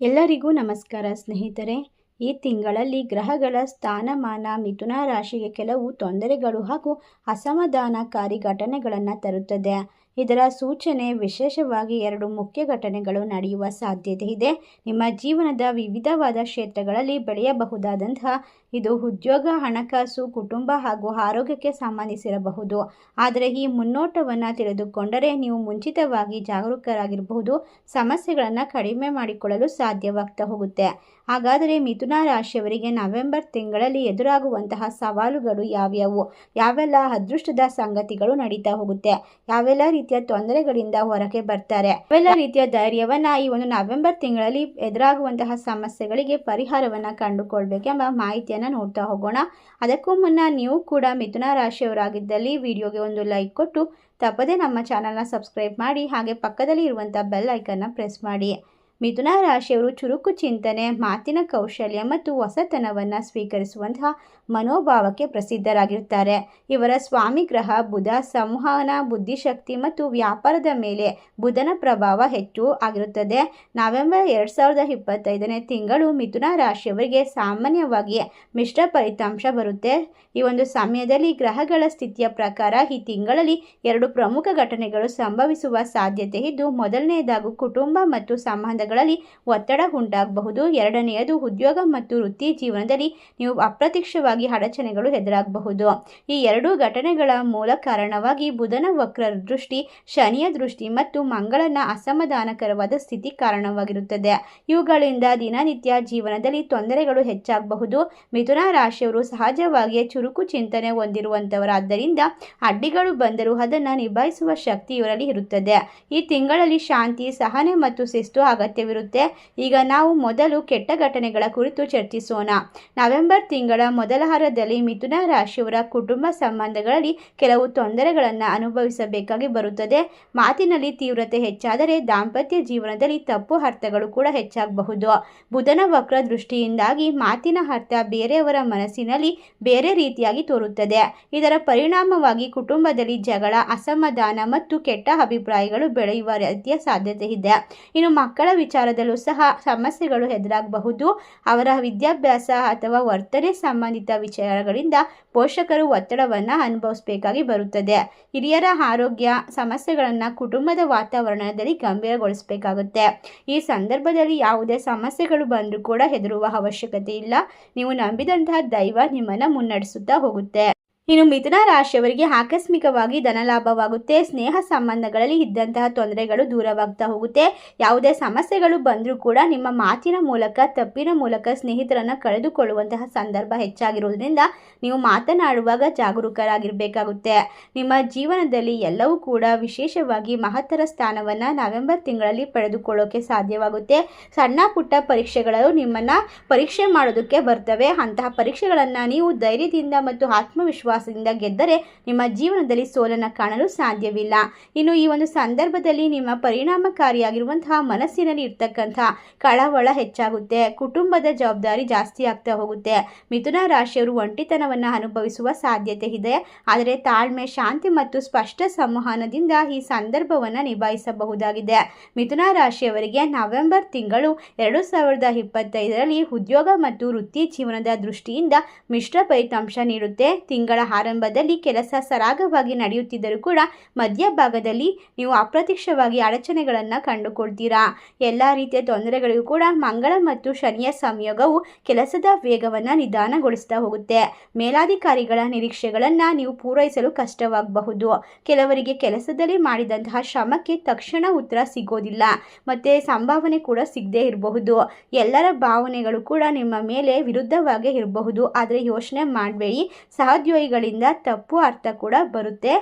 ಎಲ್ಲರಿಗೂ ನಮಸ್ಕಾರ ಸ್ನೇಹಿತರೆ. ಈ ತಿಂಗಳಲ್ಲಿ ಗ್ರಹಗಳ ಸ್ಥಾನಮಾನ, ಮಿಥುನ ರಾಶಿಗೆ ಕೆಲವು ತೊಂದರೆಗಳು ಹಾಗೂ ಅಸಮಾಧಾನಕಾರಿ ಘಟನೆಗಳನ್ನು ತರುತ್ತದೆ. ಇದರ ಸೂಚನೆ ವಿಶೇಷವಾಗಿ ಎರಡು ಮುಖ್ಯ ಘಟನೆಗಳು ನಡೆಯುವ ಸಾಧ್ಯತೆ ಇದೆ. ನಿಮ್ಮ ಜೀವನದ ವಿವಿಧವಾದ ಕ್ಷೇತ್ರಗಳಲ್ಲಿ ಬೆಳೆಯಬಹುದಾದಂತಹ ಇದು ಉದ್ಯೋಗ, ಹಣಕಾಸು, ಕುಟುಂಬ ಹಾಗೂ ಆರೋಗ್ಯಕ್ಕೆ ಸಂಬಂಧಿಸಿರಬಹುದು. ಆದರೆ ಈ ಮುನ್ನೋಟವನ್ನು ತಿಳಿದುಕೊಂಡರೆ ನೀವು ಮುಂಚಿತವಾಗಿ ಜಾಗರೂಕರಾಗಿರಬಹುದು. ಸಮಸ್ಯೆಗಳನ್ನು ಕಡಿಮೆ ಮಾಡಿಕೊಳ್ಳಲು ಸಾಧ್ಯವಾಗ್ತಾ ಹೋಗುತ್ತೆ. ಹಾಗಾದರೆ ಮಿಥುನ ರಾಶಿಯವರಿಗೆ ನವೆಂಬರ್ ತಿಂಗಳಲ್ಲಿ ಎದುರಾಗುವಂತಹ ಸವಾಲುಗಳು ಯಾವ್ಯಾವು? ಯಾವೆಲ್ಲ ಅದೃಷ್ಟದ ಸಂಗತಿಗಳು ನಡೀತಾ ಹೋಗುತ್ತೆ? ಯಾವೆಲ್ಲ ರೀತಿಯ ತೊಂದರೆಗಳಿಂದ ಹೊರಗೆ ಬರ್ತಾರೆ? ಯಾವೆಲ್ಲ ರೀತಿಯ ಧೈರ್ಯವನ್ನ ಈ ಒಂದು ನವೆಂಬರ್ ತಿಂಗಳಲ್ಲಿ ಎದುರಾಗುವಂತಹ ಸಮಸ್ಯೆಗಳಿಗೆ ಪರಿಹಾರವನ್ನ ಕಂಡುಕೊಳ್ಬೇಕೆಂಬ ಮಾಹಿತಿಯನ್ನ ನೋಡ್ತಾ ಹೋಗೋಣ. ಅದಕ್ಕೂ ಮುನ್ನ ನೀವು ಕೂಡ ಮಿಥುನ ರಾಶಿಯವರಾಗಿದ್ದಲ್ಲಿ ವಿಡಿಯೋಗೆ ಒಂದು ಲೈಕ್ ಕೊಟ್ಟು, ತಪ್ಪದೆ ನಮ್ಮ ಚಾನಲ್ನ ಸಬ್ಸ್ಕ್ರೈಬ್ ಮಾಡಿ, ಹಾಗೆ ಪಕ್ಕದಲ್ಲಿ ಇರುವಂಥ ಬೆಲ್ ಐಕನ್ನ ಪ್ರೆಸ್ ಮಾಡಿ. ಮಿಥುನ ರಾಶಿಯವರು ಚುರುಕು ಚಿಂತನೆ, ಮಾತಿನ ಕೌಶಲ್ಯ ಮತ್ತು ಹೊಸತನವನ್ನು ಸ್ವೀಕರಿಸುವಂತಹ ಮನೋಭಾವಕ್ಕೆ ಪ್ರಸಿದ್ಧರಾಗಿರ್ತಾರೆ ಇವರ ಸ್ವಾಮಿ ಗ್ರಹ ಬುಧ, ಸಂವಹನ, ಬುದ್ಧಿಶಕ್ತಿ ಮತ್ತು ವ್ಯಾಪಾರದ ಮೇಲೆ ಬುಧನ ಪ್ರಭಾವ ಹೆಚ್ಚು ಆಗಿರುತ್ತದೆ. ನವೆಂಬರ್ ಎರಡು ಸಾವಿರದ ಇಪ್ಪತ್ತೈದನೇ ತಿಂಗಳು ಮಿಥುನ ರಾಶಿಯವರಿಗೆ ಸಾಮಾನ್ಯವಾಗಿ ಮಿಶ್ರ ಫಲಿತಾಂಶ ಬರುತ್ತೆ. ಈ ಒಂದು ಸಮಯದಲ್ಲಿ ಗ್ರಹಗಳ ಸ್ಥಿತಿಯ ಪ್ರಕಾರ ಈ ತಿಂಗಳಲ್ಲಿ ಎರಡು ಪ್ರಮುಖ ಘಟನೆಗಳು ಸಂಭವಿಸುವ ಸಾಧ್ಯತೆ ಇದ್ದು ಮೊದಲನೆಯದಾಗಿ ಕುಟುಂಬ ಮತ್ತು ಸಂಬಂಧಗಳಲ್ಲಿ ಒತ್ತಡ ಉಂಟಾಗಬಹುದು. ಎರಡನೆಯದು, ಉದ್ಯೋಗ ಮತ್ತು ವೃತ್ತಿ ಜೀವನದಲ್ಲಿ ನೀವು ಅಪ್ರತ್ಯಕ್ಷವಾಗಿ ಅಡಚಣೆಗಳು ಎದುರಾಗಬಹುದು. ಈ ಎರಡೂ ಘಟನೆಗಳ ಮೂಲ ಕಾರಣವಾಗಿ ಬುಧನ ವಕ್ರ ದೃಷ್ಟಿ, ಶನಿಯ ದೃಷ್ಟಿ ಮತ್ತು ಮಂಗಳನ ಅಸಮಾಧಾನಕರವಾದ ಸ್ಥಿತಿ ಕಾರಣವಾಗಿರುತ್ತದೆ. ಇವುಗಳಿಂದ ದಿನನಿತ್ಯ ಜೀವನದಲ್ಲಿ ತೊಂದರೆಗಳು ಹೆಚ್ಚಾಗಬಹುದು. ಮಿಥುನ ರಾಶಿಯವರು ಸಹಜವಾಗಿಯೇ ಚುರುಕು ಚಿಂತನೆ ಹೊಂದಿರುವಂತವರಾದ್ದರಿಂದ ಅಡ್ಡಿಗಳು ಬಂದರೂ ಅದನ್ನು ನಿಭಾಯಿಸುವ ಶಕ್ತಿ ಇವರಲ್ಲಿ ಇರುತ್ತದೆ. ಈ ತಿಂಗಳಲ್ಲಿ ಶಾಂತಿ, ಸಹನೆ ಮತ್ತು ಶಿಸ್ತು ಅಗತ್ಯವಿರುತ್ತೆ ಈಗ ನಾವು ಮೊದಲು ಕೆಟ್ಟ ಘಟನೆಗಳ ಕುರಿತು ಚರ್ಚಿಸೋಣ. ನವೆಂಬರ್ ತಿಂಗಳ ಮೊದಲ ಹಾರದಲ್ಲಿ ಮಿಥುನ ರಾಶಿಯವರ ಕುಟುಂಬ ಸಂಬಂಧಗಳಲ್ಲಿ ಕೆಲವು ತೊಂದರೆಗಳನ್ನು ಅನುಭವಿಸಬೇಕಾಗಿ ಬರುತ್ತದೆ. ಮಾತಿನಲ್ಲಿ ತೀವ್ರತೆ ಹೆಚ್ಚಾದರೆ ದಾಂಪತ್ಯ ಜೀವನದಲ್ಲಿ ತಪ್ಪು ಅರ್ಥಗಳು ಕೂಡ ಹೆಚ್ಚಾಗಬಹುದು. ಬುಧನ ವಕ್ರ ದೃಷ್ಟಿಯಿಂದಾಗಿ ಮಾತಿನ ಅರ್ಥ ಬೇರೆಯವರ ಮನಸ್ಸಿನಲ್ಲಿ ಬೇರೆ ರೀತಿಯಾಗಿ ತೋರುತ್ತದೆ. ಇದರ ಪರಿಣಾಮವಾಗಿ ಕುಟುಂಬದಲ್ಲಿ ಜಗಳ, ಅಸಮಾಧಾನ ಮತ್ತು ಕೆಟ್ಟ ಅಭಿಪ್ರಾಯಗಳು ಬೆಳೆಯುವ ರೀತಿಯ ಸಾಧ್ಯತೆ ಇದೆ. ಇನ್ನು ಮಕ್ಕಳ ವಿಚಾರದಲ್ಲೂ ಸಹ ಸಮಸ್ಯೆಗಳು ಎದುರಾಗಬಹುದು. ಅವರ ವಿದ್ಯಾಭ್ಯಾಸ ಅಥವಾ ವರ್ತನೆ ಸಂಬಂಧಿತ ವಿಚಾರಗಳಿಂದ ಪೋಷಕರು ಒತ್ತಡವನ್ನು ಅನುಭವಿಸಬೇಕಾಗಿ ಬರುತ್ತದೆ. ಹಿರಿಯರ ಆರೋಗ್ಯ ಸಮಸ್ಯೆಗಳನ್ನು ಕುಟುಂಬದ ವಾತಾವರಣದಲ್ಲಿ ಗಂಭೀರಗೊಳಿಸಬೇಕಾಗುತ್ತೆ. ಈ ಸಂದರ್ಭದಲ್ಲಿ ಯಾವುದೇ ಸಮಸ್ಯೆಗಳು ಬಂದರೂ ಕೂಡ ಹೆದರುವ ಅವಶ್ಯಕತೆ ಇಲ್ಲ. ನೀವು ನಂಬಿದಂತಹ ದೈವ ನಿಮ್ಮನ್ನು ಮುನ್ನಡೆಸುತ್ತಾ ಹೋಗುತ್ತೆ. ಇನ್ನು ಮಿಥುನ ರಾಶಿಯವರಿಗೆ ಆಕಸ್ಮಿಕವಾಗಿ ಧನಲಾಭವಾಗುತ್ತೆ. ಸ್ನೇಹ ಸಂಬಂಧಗಳಲ್ಲಿ ಇದ್ದಂತಹ ತೊಂದರೆಗಳು ದೂರವಾಗ್ತಾ ಹೋಗುತ್ತೆ. ಯಾವುದೇ ಸಮಸ್ಯೆಗಳು ಬಂದರೂ ಕೂಡ ನಿಮ್ಮ ಮಾತಿನ ಮೂಲಕ, ತಪ್ಪಿನ ಮೂಲಕ ಸ್ನೇಹಿತರನ್ನು ಕಳೆದುಕೊಳ್ಳುವಂತಹ ಸಂದರ್ಭ ಹೆಚ್ಚಾಗಿರುವುದರಿಂದ ನೀವು ಮಾತನಾಡುವಾಗ ಜಾಗರೂಕರಾಗಿರಬೇಕಾಗುತ್ತೆ. ನಿಮ್ಮ ಜೀವನದಲ್ಲಿ ಎಲ್ಲವೂ ಕೂಡ ವಿಶೇಷವಾಗಿ ಮಹತ್ತರ ಸ್ಥಾನವನ್ನು ನವೆಂಬರ್ ತಿಂಗಳಲ್ಲಿ ಪಡೆದುಕೊಳ್ಳೋಕೆ ಸಾಧ್ಯವಾಗುತ್ತೆ. ಸಣ್ಣ ಪುಟ್ಟ ಪರೀಕ್ಷೆಗಳು ನಿಮ್ಮನ್ನು ಪರೀಕ್ಷೆ ಮಾಡೋದಕ್ಕೆ ಬರ್ತವೆ. ಅಂತಹ ಪರೀಕ್ಷೆಗಳನ್ನು ನೀವು ಧೈರ್ಯದಿಂದ ಮತ್ತು ಆತ್ಮವಿಶ್ವಾಸ ವಿಶ್ವಾಸದಿಂದ ಗೆದ್ದರೆ ನಿಮ್ಮ ಜೀವನದಲ್ಲಿ ಸೋಲನ್ನು ಕಾಣಲು ಸಾಧ್ಯವಿಲ್ಲ. ಇನ್ನು ಈ ಒಂದು ಸಂದರ್ಭದಲ್ಲಿ ನಿಮ್ಮ ಪರಿಣಾಮಕಾರಿಯಾಗಿರುವಂತಹ ಮನಸ್ಸಿನಲ್ಲಿ ಇರ್ತಕ್ಕಂಥ ಕಳವಳ ಹೆಚ್ಚಾಗುತ್ತೆ. ಕುಟುಂಬದ ಜವಾಬ್ದಾರಿ ಜಾಸ್ತಿ ಆಗ್ತಾ ಹೋಗುತ್ತೆ. ಮಿಥುನ ರಾಶಿಯವರು ಒಂಟಿತನವನ್ನು ಅನುಭವಿಸುವ ಸಾಧ್ಯತೆ ಇದೆ. ಆದರೆ ತಾಳ್ಮೆ, ಶಾಂತಿ ಮತ್ತು ಸ್ಪಷ್ಟ ಸಂವಹನದಿಂದ ಈ ಸಂದರ್ಭವನ್ನು ನಿಭಾಯಿಸಬಹುದಾಗಿದೆ. ಮಿಥುನ ರಾಶಿಯವರಿಗೆ ನವೆಂಬರ್ ತಿಂಗಳು ಎರಡು ಸಾವಿರದ ಇಪ್ಪತ್ತೈದರಲ್ಲಿ ಉದ್ಯೋಗ ಮತ್ತು ವೃತ್ತಿ ಜೀವನದ ದೃಷ್ಟಿಯಿಂದ ಮಿಶ್ರ ಫಲಿತಾಂಶ ನೀಡುತ್ತೆ. ತಿಂಗಳ ಆರಂಭದಲ್ಲಿ ಕೆಲಸ ಸರಾಗವಾಗಿ ನಡೆಯುತ್ತಿದ್ದರೂ ಕೂಡ ಮಧ್ಯಭಾಗದಲ್ಲಿ ನೀವು ಅಪ್ರತ್ಯಕ್ಷವಾಗಿ ಅಡಚಣೆಗಳನ್ನು ಕಂಡುಕೊಳ್ತೀರಾ ಎಲ್ಲ ರೀತಿಯ ತೊಂದರೆಗಳಿಗೂ ಕೂಡ ಮಂಗಳ ಮತ್ತು ಶನಿಯ ಸಂಯೋಗವು ಕೆಲಸದ ವೇಗವನ್ನು ನಿಧಾನಗೊಳಿಸ್ತಾ ಹೋಗುತ್ತೆ. ಮೇಲಾಧಿಕಾರಿಗಳ ನಿರೀಕ್ಷೆಗಳನ್ನು ನೀವು ಪೂರೈಸಲು ಕಷ್ಟವಾಗಬಹುದು. ಕೆಲವರಿಗೆ ಕೆಲಸದಲ್ಲಿ ಮಾಡಿದಂತಹ ಶ್ರಮಕ್ಕೆ ತಕ್ಷಣ ಉತ್ತರ ಸಿಗೋದಿಲ್ಲ. ಮತ್ತು ಸಂಭಾವನೆ ಕೂಡ ಸಿಗದೇ ಇರಬಹುದು. ಎಲ್ಲರ ಭಾವನೆಗಳು ಕೂಡ ನಿಮ್ಮ ಮೇಲೆ ವಿರುದ್ಧವಾಗೇ ಇರಬಹುದು. ಆದರೆ ಯೋಚನೆ ಮಾಡಬೇಡಿ. ಸಹೋದ್ಯೋಗಿಗಳ ಗಳಿಂದ ತಪ್ಪು ಅರ್ಥ ಕೂಡ ಬರುತ್ತೆ.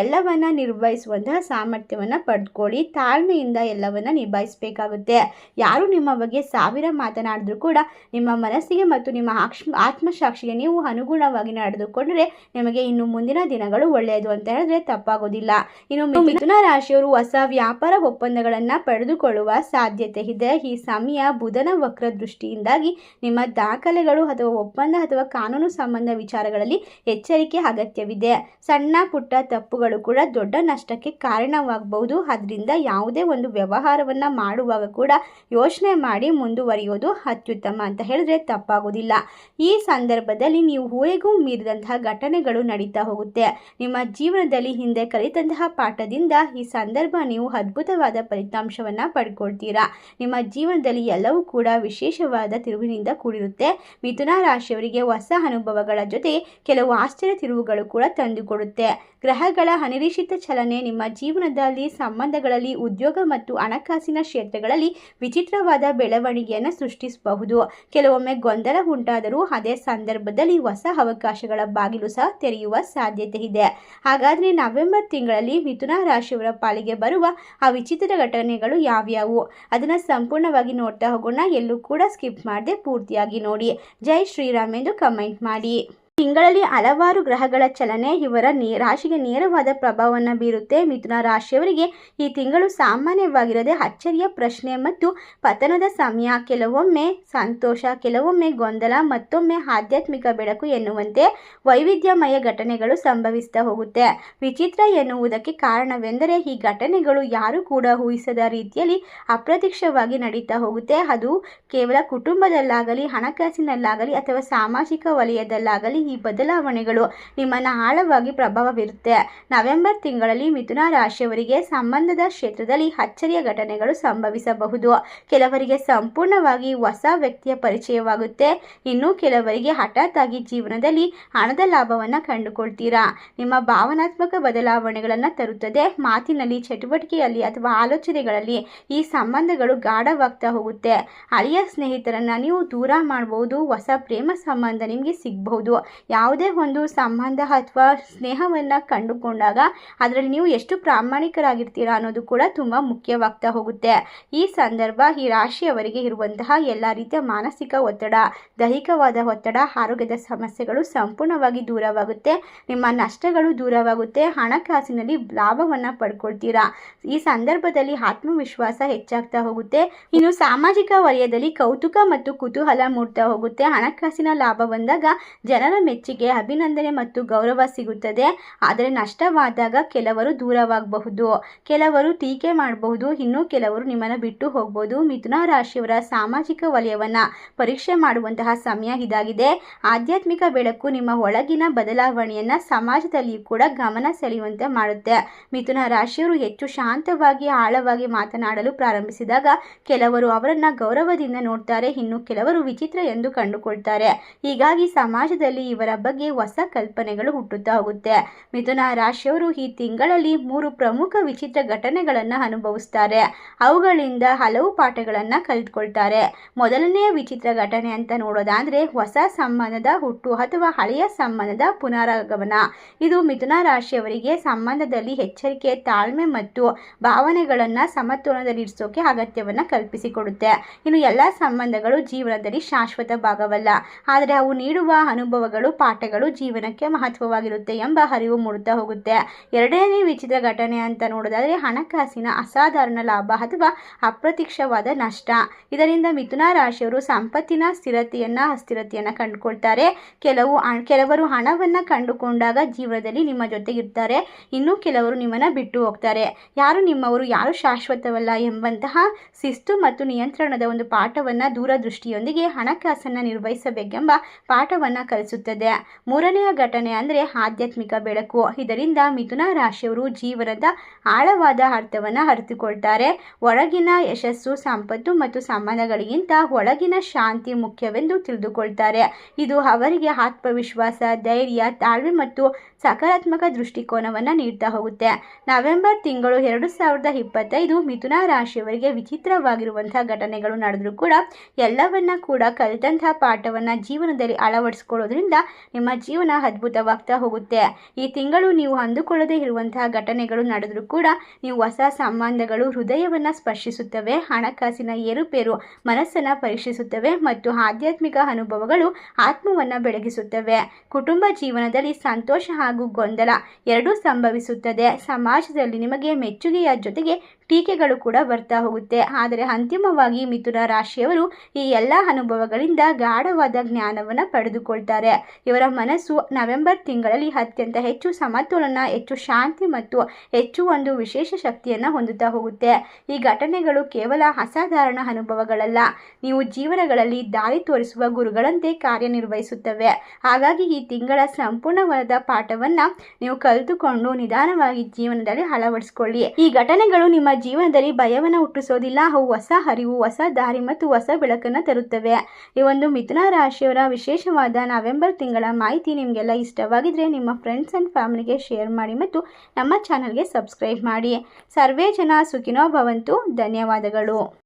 ಎಲ್ಲವನ್ನ ನಿರ್ವಹಿಸುವಂತಹ ಸಾಮರ್ಥ್ಯವನ್ನು ಪಡೆದುಕೊಳ್ಳಿ ತಾಳ್ಮೆಯಿಂದ ಎಲ್ಲವನ್ನ ನಿಭಾಯಿಸಬೇಕಾಗುತ್ತೆ. ಯಾರು ನಿಮ್ಮ ಬಗ್ಗೆ ಸಾವಿರ ಮಾತನಾಡಿದ್ರು ಕೂಡ ನಿಮ್ಮ ಮನಸ್ಸಿಗೆ ಮತ್ತು ನಿಮ್ಮ ಆತ್ಮಸಾಕ್ಷಿಗೆ ನೀವು ಅನುಗುಣವಾಗಿ ನಡೆದುಕೊಂಡ್ರೆ ನಿಮಗೆ ಇನ್ನು ಮುಂದಿನ ದಿನಗಳು ಒಳ್ಳೆಯದು ಅಂತ ಹೇಳಿದ್ರೆ ತಪ್ಪಾಗೋದಿಲ್ಲ. ಇನ್ನು ಮಿಥುನ ರಾಶಿಯವರು ಹೊಸ ವ್ಯಾಪಾರ ಒಪ್ಪಂದಗಳನ್ನು ಪಡೆದುಕೊಳ್ಳುವ ಸಾಧ್ಯತೆ ಇದೆ. ಈ ಸಮಯ ಬುಧನ ವಕ್ರ ದೃಷ್ಟಿಯಿಂದಾಗಿ ನಿಮ್ಮ ದಾಖಲೆಗಳು ಅಥವಾ ಒಪ್ಪಂದ ಅಥವಾ ಕಾನೂನು ಸಂಬಂಧ ವಿಚಾರಗಳಲ್ಲಿ ಎಚ್ಚರ ಎಚ್ಚರಿಕೆ ಅಗತ್ಯವಿದೆ. ಸಣ್ಣ ಪುಟ್ಟ ತಪ್ಪುಗಳು ಕೂಡ ದೊಡ್ಡ ನಷ್ಟಕ್ಕೆ ಕಾರಣವಾಗಬಹುದು. ಅದರಿಂದ ಯಾವುದೇ ಒಂದು ವ್ಯವಹಾರವನ್ನು ಮಾಡುವಾಗ ಕೂಡ ಯೋಚನೆ ಮಾಡಿ ಮುಂದುವರಿಯೋದು ಅತ್ಯುತ್ತಮ ಅಂತ ಹೇಳಿದ್ರೆ ತಪ್ಪಾಗೋದಿಲ್ಲ. ಈ ಸಂದರ್ಭದಲ್ಲಿ ನೀವು ಊಹೆಗೂ ಮೀರಿದಂತಹ ಘಟನೆಗಳು ನಡೀತಾ ಹೋಗುತ್ತೆ. ನಿಮ್ಮ ಜೀವನದಲ್ಲಿ ಹಿಂದೆ ಕಲಿತಂತಹ ಪಾಠದಿಂದ ಈ ಸಂದರ್ಭ ನೀವು ಅದ್ಭುತವಾದ ಫಲಿತಾಂಶವನ್ನು ಪಡ್ಕೊಳ್ತೀರಾ. ನಿಮ್ಮ ಜೀವನದಲ್ಲಿ ಎಲ್ಲವೂ ಕೂಡ ವಿಶೇಷವಾದ ತಿರುವಿನಿಂದ ಕೂಡಿರುತ್ತೆ. ಮಿಥುನ ರಾಶಿಯವರಿಗೆ ಹೊಸ ಅನುಭವಗಳ ಜೊತೆ ಕೆಲವು ಆಶ್ಚರ್ಯ ತಿರುವುಗಳು ಕೂಡ ತಂದುಕೊಡುತ್ತೆ. ಗ್ರಹಗಳ ಅನಿರೀಕ್ಷಿತ ಚಲನೆ ನಿಮ್ಮ ಜೀವನದಲ್ಲಿ ಸಂಬಂಧಗಳಲ್ಲಿ ಉದ್ಯೋಗ ಮತ್ತು ಹಣಕಾಸಿನ ಕ್ಷೇತ್ರಗಳಲ್ಲಿ ವಿಚಿತ್ರವಾದ ಬೆಳವಣಿಗೆಯನ್ನು ಸೃಷ್ಟಿಸಬಹುದು. ಕೆಲವೊಮ್ಮೆ ಗೊಂದಲ ಉಂಟಾದರೂ ಅದೇ ಸಂದರ್ಭದಲ್ಲಿ ಹೊಸ ಅವಕಾಶಗಳ ಬಾಗಿಲು ಸಹ ತೆರೆಯುವ ಸಾಧ್ಯತೆ ಇದೆ. ಹಾಗಾದರೆ ನವೆಂಬರ್ ತಿಂಗಳಲ್ಲಿ ಮಿಥುನ ರಾಶಿಯವರ ಪಾಲಿಗೆ ಬರುವ ಆ ವಿಚಿತ್ರ ಘಟನೆಗಳು ಯಾವ್ಯಾವು? ಅದನ್ನು ಸಂಪೂರ್ಣವಾಗಿ ನೋಡ್ತಾ ಹೋಗೋಣ. ಎಲ್ಲೂ ಕೂಡ ಸ್ಕಿಪ್ ಮಾಡದೆ ಪೂರ್ತಿಯಾಗಿ ನೋಡಿ. ಜೈ ಶ್ರೀರಾಮ್ ಎಂದು ಕಮೆಂಟ್ ಮಾಡಿ. ತಿಂಗಳಲ್ಲಿ ಹಲವಾರು ಗ್ರಹಗಳ ಚಲನೆ ಇವರ ರಾಶಿಗೆ ನೇರವಾದ ಪ್ರಭಾವವನ್ನು ಬೀರುತ್ತೆ. ಮಿಥುನ ರಾಶಿಯವರಿಗೆ ಈ ತಿಂಗಳು ಸಾಮಾನ್ಯವಾಗಿರದೆ ಅಚ್ಚರಿಯ ಪ್ರಶ್ನೆ ಮತ್ತು ಪತನದ ಸಮಯ. ಕೆಲವೊಮ್ಮೆ ಸಂತೋಷ, ಕೆಲವೊಮ್ಮೆ ಗೊಂದಲ, ಮತ್ತೊಮ್ಮೆ ಆಧ್ಯಾತ್ಮಿಕ ಬೆಳಕು ಎನ್ನುವಂತೆ ವೈವಿಧ್ಯಮಯ ಘಟನೆಗಳು ಸಂಭವಿಸ್ತಾ ಹೋಗುತ್ತೆ. ವಿಚಿತ್ರ ಎನ್ನುವುದಕ್ಕೆ ಕಾರಣವೆಂದರೆ ಈ ಘಟನೆಗಳು ಯಾರು ಕೂಡ ಊಹಿಸದ ರೀತಿಯಲ್ಲಿ ಅಪ್ರತ್ಯಕ್ಷವಾಗಿ ನಡೀತಾ ಹೋಗುತ್ತೆ. ಅದು ಕೇವಲ ಕುಟುಂಬದಲ್ಲಾಗಲಿ, ಹಣಕಾಸಿನಲ್ಲಾಗಲಿ ಅಥವಾ ಸಾಮಾಜಿಕ ವಲಯದಲ್ಲಾಗಲಿ ಈ ಬದಲಾವಣೆಗಳು ನಿಮ್ಮನ್ನು ಆಳವಾಗಿ ಪ್ರಭಾವ ಬೀರುತ್ತೆ ನವೆಂಬರ್ ತಿಂಗಳಲ್ಲಿ ಮಿಥುನ ರಾಶಿಯವರಿಗೆ ಸಂಬಂಧದ ಕ್ಷೇತ್ರದಲ್ಲಿ ಅಚ್ಚರಿಯ ಘಟನೆಗಳು ಸಂಭವಿಸಬಹುದು. ಕೆಲವರಿಗೆ ಸಂಪೂರ್ಣವಾಗಿ ಹೊಸ ವ್ಯಕ್ತಿಯ ಪರಿಚಯವಾಗುತ್ತೆ. ಇನ್ನು ಕೆಲವರಿಗೆ ಹಠಾತ್ ಆಗಿ ಜೀವನದಲ್ಲಿ ಹಣದ ಲಾಭವನ್ನು ಕಂಡುಕೊಳ್ತೀರಾ? ನಿಮ್ಮ ಭಾವನಾತ್ಮಕ ಬದಲಾವಣೆಗಳನ್ನು ತರುತ್ತದೆ. ಮಾತಿನಲ್ಲಿ, ಚಟುವಟಿಕೆಯಲ್ಲಿ ಅಥವಾ ಆಲೋಚನೆಗಳಲ್ಲಿ ಈ ಸಂಬಂಧಗಳು ಗಾಢವಾಗ್ತಾ ಹೋಗುತ್ತೆ. ಹಳೆಯ ಸ್ನೇಹಿತರನ್ನ ನೀವು ದೂರ ಮಾಡಬಹುದು ಹೊಸ ಪ್ರೇಮ ಸಂಬಂಧ ನಿಮಗೆ ಸಿಗಬಹುದು. ಯಾವುದೇ ಒಂದು ಸಂಬಂಧ ಅಥವಾ ಸ್ನೇಹವನ್ನು ಕಂಡುಕೊಂಡಾಗ ಅದರಲ್ಲಿ ನೀವು ಎಷ್ಟು ಪ್ರಾಮಾಣಿಕರಾಗಿರ್ತೀರಾ ಅನ್ನೋದು ಕೂಡ ತುಂಬ ಮುಖ್ಯವಾಗ್ತಾ ಹೋಗುತ್ತೆ. ಈ ಸಂದರ್ಭ ಈ ರಾಶಿಯವರಿಗೆ ಇರುವಂತಹ ಎಲ್ಲ ರೀತಿಯ ಮಾನಸಿಕ ಒತ್ತಡ, ದೈಹಿಕವಾದ ಒತ್ತಡ, ಆರೋಗ್ಯದ ಸಮಸ್ಯೆಗಳು ಸಂಪೂರ್ಣವಾಗಿ ದೂರವಾಗುತ್ತೆ. ನಿಮ್ಮ ನಷ್ಟಗಳು ದೂರವಾಗುತ್ತೆ. ಹಣಕಾಸಿನಲ್ಲಿ ಲಾಭವನ್ನು ಪಡ್ಕೊಳ್ತೀರಾ. ಈ ಸಂದರ್ಭದಲ್ಲಿ ಆತ್ಮವಿಶ್ವಾಸ ಹೆಚ್ಚಾಗ್ತಾ ಹೋಗುತ್ತೆ. ಇನ್ನು ಸಾಮಾಜಿಕ ವಲಯದಲ್ಲಿ ಕೌತುಕ ಮತ್ತು ಕುತೂಹಲ ಮೂಡ್ತಾ ಹೋಗುತ್ತೆ. ಹಣಕಾಸಿನ ಲಾಭ ಬಂದಾಗ ಜನರ ಮೆಚ್ಚುಗೆ, ಅಭಿನಂದನೆ ಮತ್ತು ಗೌರವ ಸಿಗುತ್ತದೆ. ಆದರೆ ನಷ್ಟವಾದಾಗ ಕೆಲವರು ದೂರವಾಗಬಹುದು. ಕೆಲವರು ಟೀಕೆ ಮಾಡಬಹುದು. ಇನ್ನು ಕೆಲವರು ನಿಮ್ಮನ್ನು ಬಿಟ್ಟು ಹೋಗಬಹುದು. ಮಿಥುನ ರಾಶಿಯವರ ಸಾಮಾಜಿಕ ವಲಯವನ್ನು ಪರೀಕ್ಷೆ ಮಾಡುವಂತಹ ಸಮಯ ಇದಾಗಿದೆ. ಆಧ್ಯಾತ್ಮಿಕ ಬೆಳಕು ನಿಮ್ಮ ಒಳಗಿನ ಬದಲಾವಣೆಯನ್ನು ಸಮಾಜದಲ್ಲಿಯೂ ಕೂಡ ಗಮನ ಸೆಳೆಯುವಂತೆ ಮಾಡುತ್ತೆ. ಮಿಥುನ ರಾಶಿಯವರು ಹೆಚ್ಚು ಶಾಂತವಾಗಿ, ಆಳವಾಗಿ ಮಾತನಾಡಲು ಪ್ರಾರಂಭಿಸಿದಾಗ ಕೆಲವರು ಅವರನ್ನು ಗೌರವದಿಂದ ನೋಡ್ತಾರೆ. ಇನ್ನು ಕೆಲವರು ವಿಚಿತ್ರ ಎಂದು ಕಂಡುಕೊಳ್ತಾರೆ. ಹೀಗಾಗಿ ಸಮಾಜದಲ್ಲಿ ಇವರ ಬಗ್ಗೆ ಹೊಸ ಕಲ್ಪನೆಗಳು ಹುಟ್ಟುತ್ತಾ ಹೋಗುತ್ತೆ. ಮಿಥುನ ರಾಶಿಯವರು ಈ ತಿಂಗಳಲ್ಲಿ ಮೂರು ಪ್ರಮುಖ ವಿಚಿತ್ರ ಘಟನೆಗಳನ್ನು ಅನುಭವಿಸ್ತಾರೆ. ಅವುಗಳಿಂದ ಹಲವು ಪಾಠಗಳನ್ನು ಕಲಿತ್ಕೊಳ್ತಾರೆ. ಮೊದಲನೆಯ ವಿಚಿತ್ರ ಘಟನೆ ಅಂತ ನೋಡೋದಾದ್ರೆ ಹೊಸ ಸಂಬಂಧದ ಹುಟ್ಟು ಅಥವಾ ಹಳೆಯ ಸಂಬಂಧದ ಪುನರಾಗಮನ. ಇದು ಮಿಥುನ ರಾಶಿಯವರಿಗೆ ಸಂಬಂಧದಲ್ಲಿ ಎಚ್ಚರಿಕೆ, ತಾಳ್ಮೆ ಮತ್ತು ಭಾವನೆಗಳನ್ನು ಸಮತೋಲನದಲ್ಲಿರಿಸೋಕೆ ಅಗತ್ಯವನ್ನು ಕಲ್ಪಿಸಿಕೊಡುತ್ತೆ. ಇನ್ನು ಎಲ್ಲ ಸಂಬಂಧಗಳು ಜೀವನದಲ್ಲಿ ಶಾಶ್ವತ ಭಾಗವಲ್ಲ. ಆದರೆ ಅವು ನೀಡುವ ಅನುಭವಗಳು ಪಾಠಗಳು ಜೀವನಕ್ಕೆ ಮಹತ್ವವಾಗಿರುತ್ತೆ ಎಂಬ ಅರಿವು ಮೂಡುತ್ತಾ ಹೋಗುತ್ತೆ. ಎರಡನೇ ವಿಚಿತ್ರ ಘಟನೆ ಅಂತ ನೋಡೋದಾದ್ರೆ ಹಣಕಾಸಿನ ಅಸಾಧಾರಣ ಲಾಭ ಅಥವಾ ಅಪ್ರತ್ಯಕ್ಷವಾದ ನಷ್ಟ. ಇದರಿಂದ ಮಿಥುನ ರಾಶಿಯವರು ಸಂಪತ್ತಿನ ಸ್ಥಿರತೆಯನ್ನ, ಅಸ್ಥಿರತೆಯನ್ನು ಕಂಡುಕೊಳ್ತಾರೆ. ಕೆಲವು ಕೆಲವರು ಹಣವನ್ನು ಕಂಡುಕೊಂಡಾಗ ಜೀವನದಲ್ಲಿ ನಿಮ್ಮ ಜೊತೆ ಇರ್ತಾರೆ ಇನ್ನು ಕೆಲವರು ನಿಮ್ಮನ್ನ ಬಿಟ್ಟು ಹೋಗ್ತಾರೆ. ಯಾರು ನಿಮ್ಮವರು, ಯಾರು ಶಾಶ್ವತವಲ್ಲ ಎಂಬಂತಹ ಶಿಸ್ತು ಮತ್ತು ನಿಯಂತ್ರಣದ ಒಂದು ಪಾಠವನ್ನ ದೂರದೃಷ್ಟಿಯೊಂದಿಗೆ ಹಣಕಾಸನ್ನ ನಿರ್ವಹಿಸಬೇಕೆಂಬ ಪಾಠವನ್ನು ಕಲಿಸುತ್ತದೆ. ಮೂರನೆಯ ಘಟನೆ ಅಂದರೆ ಆಧ್ಯಾತ್ಮಿಕ ಬೆಳಕು. ಇದರಿಂದ ಮಿಥುನ ರಾಶಿಯವರು ಜೀವನದ ಆಳವಾದ ಅರ್ಥವನ್ನು ಅರಿತುಕೊಳ್ತಾರೆ. ಒಳಗಿನ ಯಶಸ್ಸು, ಸಂಪತ್ತು ಮತ್ತು ಸಂಬಂಧಗಳಿಗಿಂತ ಒಳಗಿನ ಶಾಂತಿ ಮುಖ್ಯವೆಂದು ತಿಳಿದುಕೊಳ್ತಾರೆ. ಇದು ಅವರಿಗೆ ಆತ್ಮವಿಶ್ವಾಸ, ಧೈರ್ಯ, ತಾಳ್ಮೆ ಮತ್ತು ಸಕಾರಾತ್ಮಕ ದೃಷ್ಟಿಕೋನವನ್ನು ನೀಡ್ತಾ ಹೋಗುತ್ತೆ. ನವೆಂಬರ್ ತಿಂಗಳು ಎರಡು ಸಾವಿರದ ಇಪ್ಪತ್ತೈದು ಮಿಥುನ ರಾಶಿಯವರಿಗೆ ವಿಚಿತ್ರವಾಗಿರುವಂತಹ ಘಟನೆಗಳು ನಡೆದರೂ ಕೂಡ ಎಲ್ಲವನ್ನ ಕೂಡ ಕಲಿತಂತಹ ಪಾಠವನ್ನು ಜೀವನದಲ್ಲಿ ಅಳವಡಿಸ್ಕೊಳ್ಳೋದ್ರಿಂದ ನಿಮ್ಮ ಜೀವನ ಅದ್ಭುತವಾಗ್ತಾ ಹೋಗುತ್ತೆ. ಈ ತಿಂಗಳು ನೀವು ಅಂದುಕೊಳ್ಳದೇ ಇರುವಂತಹ ಘಟನೆಗಳು ನಡೆದರೂ ಕೂಡ ನೀವು ಹೊಸ ಸಂಬಂಧಗಳು, ಹೃದಯವನ್ನು ಸ್ಪರ್ಶಿಸುತ್ತವೆ, ಹಣಕಾಸಿನ ಏರುಪೇರು ಮನಸ್ಸನ್ನು ಪರೀಕ್ಷಿಸುತ್ತವೆ ಮತ್ತು ಆಧ್ಯಾತ್ಮಿಕ ಅನುಭವಗಳು ಆತ್ಮವನ್ನು ಬೆಳಗಿಸುತ್ತವೆ. ಕುಟುಂಬ ಜೀವನದಲ್ಲಿ ಸಂತೋಷ ಹಾಗೂ ಗೊಂದಲ ಎರಡೂ ಸಂಭವಿಸುತ್ತದೆ. ಸಮಾಜದಲ್ಲಿ ನಿಮಗೆ ಮೆಚ್ಚುಗೆಯ ಜೊತೆಗೆ ಟೀಕೆಗಳು ಕೂಡ ಬರ್ತಾ ಹೋಗುತ್ತೆ. ಆದರೆ ಅಂತಿಮವಾಗಿ ಮಿಥುನ ರಾಶಿಯವರು ಈ ಎಲ್ಲ ಅನುಭವಗಳಿಂದ ಗಾಢವಾದ ಜ್ಞಾನವನ್ನು ಪಡೆದುಕೊಳ್ತಾರೆ. ಇವರ ಮನಸ್ಸು ನವೆಂಬರ್ ತಿಂಗಳಲ್ಲಿ ಅತ್ಯಂತ ಹೆಚ್ಚು ಸಮತೋಲನ, ಹೆಚ್ಚು ಶಾಂತಿ ಮತ್ತು ಹೆಚ್ಚು ಒಂದು ವಿಶೇಷ ಶಕ್ತಿಯನ್ನು ಹೊಂದುತ್ತಾ ಹೋಗುತ್ತೆ. ಈ ಘಟನೆಗಳು ಕೇವಲ ಅಸಾಧಾರಣ ಅನುಭವಗಳಲ್ಲ. ನೀವು ಜೀವನಗಳಲ್ಲಿ ದಾರಿ ತೋರಿಸುವ ಗುರುಗಳಂತೆ ಕಾರ್ಯನಿರ್ವಹಿಸುತ್ತವೆ. ಹಾಗಾಗಿ ಈ ತಿಂಗಳ ಸಂಪೂರ್ಣವಾದ ಪಾಠವನ್ನು ನೀವು ಕಲಿತುಕೊಂಡು ನಿಧಾನವಾಗಿ ಜೀವನದಲ್ಲಿ ಅಳವಡಿಸಿಕೊಳ್ಳಿ. ಈ ಘಟನೆಗಳು ನಿಮ್ಮ ಜೀವನದಲ್ಲಿ ಭಯವನ್ನು ಹುಟ್ಟಿಸೋದಿಲ್ಲ. ಅವು ಹೊಸ ಹರಿವು, ಹೊಸ ದಾರಿ ಮತ್ತು ಹೊಸ ಬೆಳಕನ್ನು ತರುತ್ತವೆ. ಈ ಒಂದು ಮಿಥುನ ರಾಶಿಯವರ ವಿಶೇಷವಾದ ನವೆಂಬರ್ ತಿಂಗಳ ಮಾಹಿತಿ ನಿಮಗೆಲ್ಲ ಇಷ್ಟವಾಗಿದ್ದರೆ ನಿಮ್ಮ ಫ್ರೆಂಡ್ಸ್ ಆ್ಯಂಡ್ ಫ್ಯಾಮಿಲಿಗೆ ಶೇರ್ ಮಾಡಿ ಮತ್ತು ನಮ್ಮ ಚಾನಲ್ಗೆ ಸಬ್ಸ್ಕ್ರೈಬ್ ಮಾಡಿ. ಸರ್ವೇ ಜನ ಸುಖಿನೋ ಭವಂತು. ಧನ್ಯವಾದಗಳು.